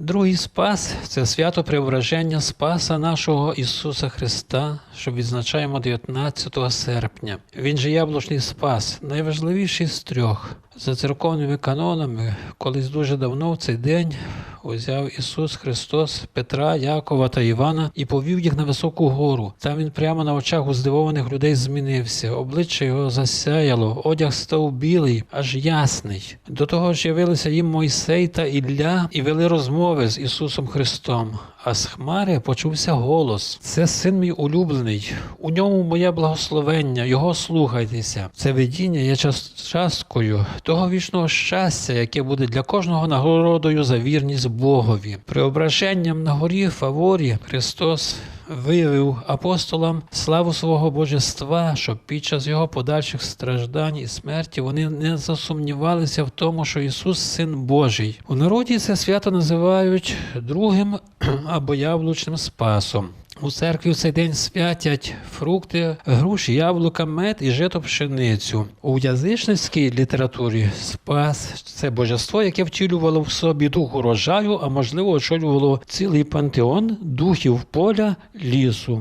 Другий спас це свято Преображення Спаса нашого Ісуса Христа, що відзначаємо 19 серпня. Він же яблучний спас, найважливіший з трьох. За церковними канонами, колись дуже давно в цей день узяв Ісус Христос Петра, Якова та Івана і повів їх на високу гору. Там він прямо на очах у здивованих людей змінився. Обличчя його засяяло, одяг став білий, аж ясний. До того ж явилися їм Мойсей та Ілля і вели розмови з Ісусом Христом. А з хмари почувся голос: Це син мій улюблений, у ньому моє благословення, його слухайтеся. Це видіння є часткою того вічного щастя, яке буде для кожного нагородою за вірність Богові. Преображенням на горі Фаворі Христос виявив апостолам славу свого божества, щоб під час його подальших страждань і смерті вони не засумнівалися в тому, що Ісус син Божий. У народі це свято називають другим або яблучним спасом. У церкві в цей день святять фрукти, груші, яблука, мед і жито пшеницю. У язичницькій літературі спас це божество, яке втілювало в собі дух урожаю, а можливо очолювало цілий пантеон духів поля лісу.